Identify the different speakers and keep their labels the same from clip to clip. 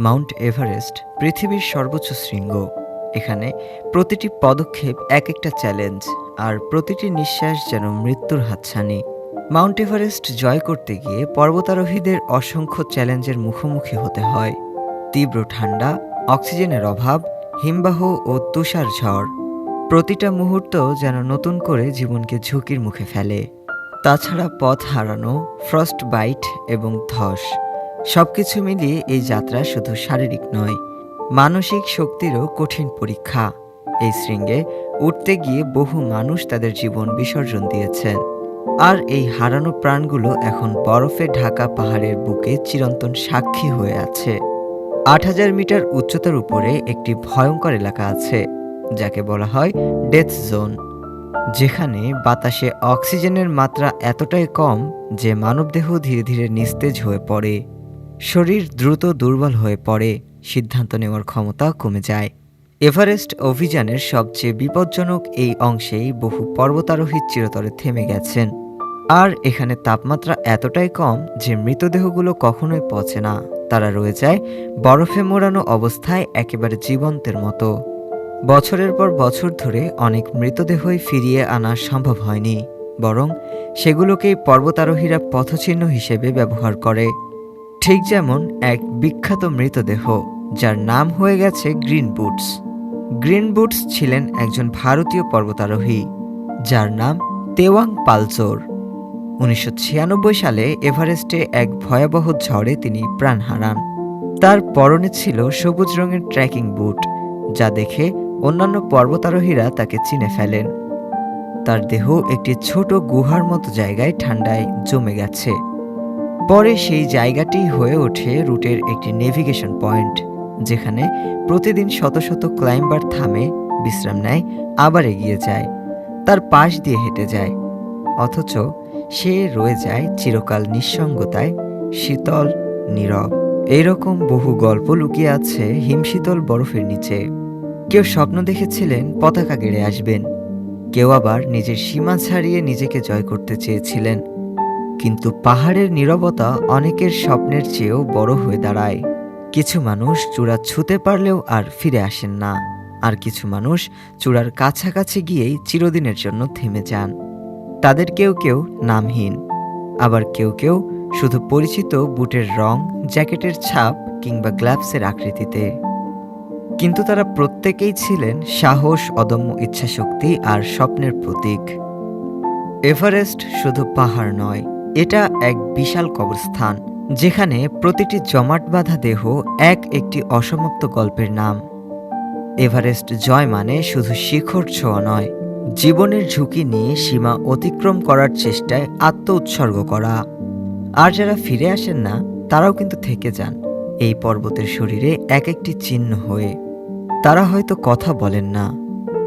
Speaker 1: Mount Everest পৃথিবীর সর্বোচ্চ শৃঙ্গ। এখানে প্রতিটি পদক্ষেপ এক একটা চ্যালেঞ্জ আর প্রতিটি নিঃশ্বাস যেন মৃত্যুর হাতছানি। মাউন্ট এভারেস্ট জয় করতে গিয়ে পর্বতারোহীদের অসংখ্য চ্যালেঞ্জের মুখোমুখি হতে হয়। তীব্র ঠান্ডা, অক্সিজেনের অভাব, হিমবাহ ও তুষার ঝড় প্রতিটা মুহূর্ত যেন নতুন করে জীবনকে ঝুঁকির মুখে ফেলে। তাছাড়া পথ হারানো ফ্রস্ট বাইট এবং ধস সবকিছু মিলিয়ে এই যাত্রা শুধু শারীরিক নয়, মানসিক শক্তিরও কঠিন পরীক্ষা। এই শৃঙ্গে উঠতে গিয়ে বহু মানুষ তাদের জীবন বিসর্জন দিয়েছেন। আর এই হারানো প্রাণগুলো এখন বরফে ঢাকা পাহাড়ের বুকে চিরন্তন সাক্ষী হয়ে আছে। আট হাজার মিটার উচ্চতার উপরে একটি ভয়ঙ্কর এলাকা আছে, যাকে বলা হয় ডেথ জোন, যেখানে বাতাসে অক্সিজেনের মাত্রা এতটাই কম যে মানবদেহ ধীরে ধীরে নিস্তেজ হয়ে পড়ে। শরীর দ্রুত দুর্বল হয়ে পড়ে, সিদ্ধান্ত নেওয়ার ক্ষমতা কমে যায়। এভারেস্ট অভিযানের সবচেয়ে বিপজ্জনক এই অংশেই বহু পর্বতারোহী চিরতরে থেমে গেছেন। আর এখানে তাপমাত্রা এতটাই কম যে মৃতদেহগুলো কখনোই পচে না। তারা রয়ে যায় বরফে মোড়ানো অবস্থায় একেবারে জীবন্তের মতো। বছরের পর বছর ধরে অনেক মৃতদেহই ফিরিয়ে আনা সম্ভব হয়নি, বরং সেগুলোকেই পর্বতারোহীরা পথচিহ্ন হিসেবে ব্যবহার করে। ঠিক যেমন এক বিখ্যাত মৃতদেহ, যার নাম হয়ে গেছে গ্রিন বুটস। গ্রিন বুটস ছিলেন একজন ভারতীয় পর্বতারোহী, যার নাম তেওয়াং পালচোর। উনিশশো ছিয়ানব্বই সালে এভারেস্টে এক ভয়াবহ ঝড়ে তিনি প্রাণ হারান। তার পরনে ছিল সবুজ রঙের ট্রেকিং বুট, যা দেখে অন্যান্য পর্বতারোহীরা তাকে চিনে ফেলেন। তার দেহ একটি ছোট গুহার মতো জায়গায় ঠান্ডায় জমে গেছে। পরে সেই জায়গাটি হয়ে ওঠে রুটের একটি নেভিগেশন পয়েন্ট যেখানে প্রতিদিন শত শত ক্লাইম্বার থামে, বিশ্রাম নেয়, আবার এগিয়ে যায়। তার পাশ দিয়ে হেঁটে যায়। অথচ সে রয়ে যায় চিরকাল নিঃসঙ্গতায়, শীতল, নীরব। এইরকম বহু গল্প লুকিয়ে আছে হিমশীতল বরফের নিচে। কেউ স্বপ্ন দেখেছিলেন পতাকা গেড়ে আসবেন। কেউ আবার নিজের সীমা ছাড়িয়ে নিজেকে জয় করতে চেয়েছিলেন। কিন্তু পাহাড়ের নীরবতা অনেকের স্বপ্নের চেয়েও বড় হয়ে দাঁড়ায়। কিছু মানুষ চূড়া ছুতে পারলেও আর ফিরে আসেন না। আর কিছু মানুষ চূড়ার কাছাকাছি গিয়েই চিরদিনের জন্য থেমে যান। তাদের কেউ কেউ নামহীন। আবার কেউ কেউ শুধু পরিচিত বুটের রং, জ্যাকেটের ছাপ কিংবা গ্লাভসের আকৃতিতে। কিন্তু তারা প্রত্যেকেই ছিলেন সাহস, অদম্য ইচ্ছাশক্তি আর স্বপ্নের প্রতীক। এভারেস্ট শুধু পাহাড় নয় এটা এক বিশাল কবরস্থান, যেখানে প্রতিটি জমাট বাঁধা দেহ এক একটি অসমাপ্ত গল্পের নাম। এভারেস্ট জয় মানে শুধু শিখর ছোঁয়া নয়, জীবনের ঝুঁকি নিয়ে সীমা অতিক্রম করার চেষ্টায় আত্ম উৎসর্গ করা। আর যারা ফিরে আসেন না, তারাও কিন্তু থেকে যান, এই পর্বতের শরীরে এক একটি চিহ্ন হয়ে। তারা হয়তো কথা বলেন না।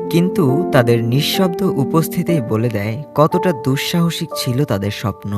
Speaker 1: কিন্তু তাদের নিঃশব্দ উপস্থিতি বলে দেয় কতটা দুঃসাহসিক ছিল তাদের স্বপ্ন।